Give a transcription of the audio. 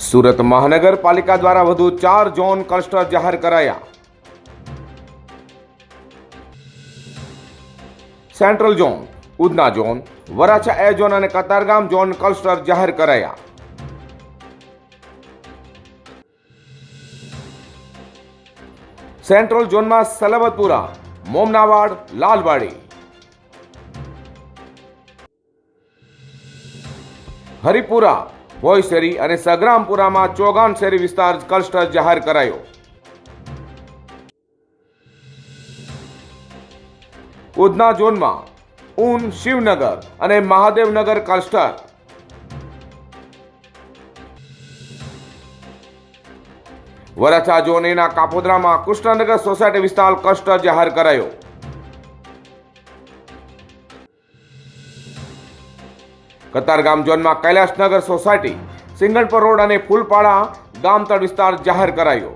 સુરત મહાનગરપાલિકા દ્વારા વધુ ચાર ઝોન ક્લસ્ટર જાહેર કરાયા. Central zone, Udhna zone, Varachha A zone અને કતારગામ ઝોન ક્લસ્ટર જાહેર કરાયા. સેન્ટ્રલ ઝોનમાં સલાબતપુરા મોમનાવાડ, લાલવાડી. હરિપુરા ભોયશેરી અને સગ્રામપુરામાં ચોગાન શેરી વિસ્તાર ક્લસ્ટર જાહેર કરાયો. ઉધના ઝોનમાં ઊન શિવનગર અને મહાદેવનગર ક્લસ્ટર. વરાછા ઝોન એના કાપોદ્રામાં કૃષ્ણનગર સોસાયટી વિસ્તાર ક્લસ્ટર જાહેર કરાયો. કતારગામ ઝોનમાં કૈલાસનગર સોસાયટી સિંગણપર રોડ અને ફૂલપાડા ગામતળ વિસ્તાર જાહેર કરાયો.